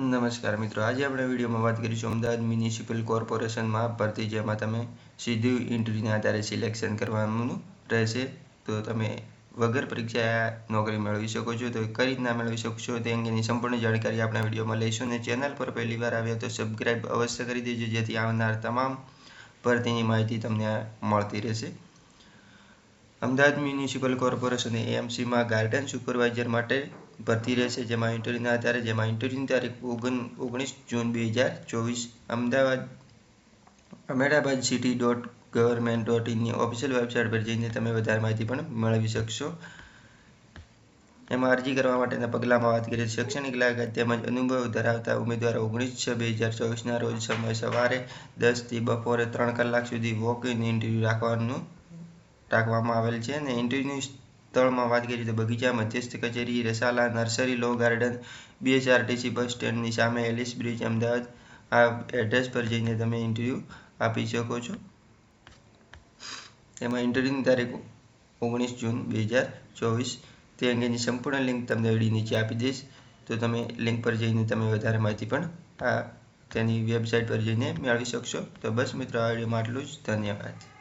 નમસ્કાર મિત્રો, આજે આપણે વિડીયોમાં વાત કરીશું અમદાવાદ મ્યુનિસિપલ કોર્પોરેશનમાં ભરતી, જેમાં તમે સીધું ઇન્ટરવ્યૂના આધારે સિલેક્શન કરવાનું રહેશે. તો તમે વગર પરીક્ષા નોકરી મેળવી શકો છો. તો કઈ રીતના મેળવી શકશો તે અંગેની સંપૂર્ણ જાણકારી આપણે વિડીયોમાં લઈશું. અને ચેનલ પર પહેલી વાર આવ્યા તો સબસ્ક્રાઈબ અવશ્ય કરી દેજો, જેથી આવનાર તમામ ભરતીની માહિતી તમને મળતી રહેશે. અમદાવાદ મ્યુનિસિપલ કોર્પોરેશન એએમસીમાં ગાર્ડન સુપરવાઇઝર માટે ભરતી રહેશે, જેમાં ઇન્ટરવ્યૂના આધારે, જેમાં ઇન્ટરવ્યૂની તારીખ ઓગણ ઓગણીસ જૂન બે હજાર ચોવીસ, Ahmedabad Ahmedabad city dot government dot ઇનની official website પર જઈને તમે વધારે માહિતી પણ મેળવી શકશો. એમાં અરજી કરવા માટેના પગલાંમાં વાત કરીએ, શૈક્ષણિક લાયકાત તેમજ અનુભવ ધરાવતા ઉમેદવારો ઓગણીસ છ બે હજાર ચોવીસના રોજ સમય સવારે દસથી બપોરે ત્રણ કલાક સુધી વોક ઇન ઇન્ટરવ્યૂ રાખવાનું રાખવામાં આવેલ છે અને ઇન્ટરવ્યૂ સ્થળમાં વાત કરીએ તો બગીચા મધ્યસ્થ કચેરી, રસાલા, નર્સરી લો ગાર્ડન બીએસઆરટીસી બસ સ્ટેન્ડની સામે એલિસ બ્રિજ, અમદાવાદ. આ એડ્રેસ પર જઈને તમે ઇન્ટરવ્યૂ આપી શકો છો. તેમાં ઇન્ટરવ્યૂની તારીખ ઓગણીસ જૂન બે હજાર ચોવીસ. તે અંગેની સંપૂર્ણ લિંક તમને વીડિયો નીચે આપી દઈશ. તો તમે લિંક પર જઈને તમે વધારે માહિતી પણ આ તેની વેબસાઇટ પર જઈને મેળવી શકશો. તો બસ મિત્રો, આ વિડીયોમાં આટલું જ. ધન્યવાદ.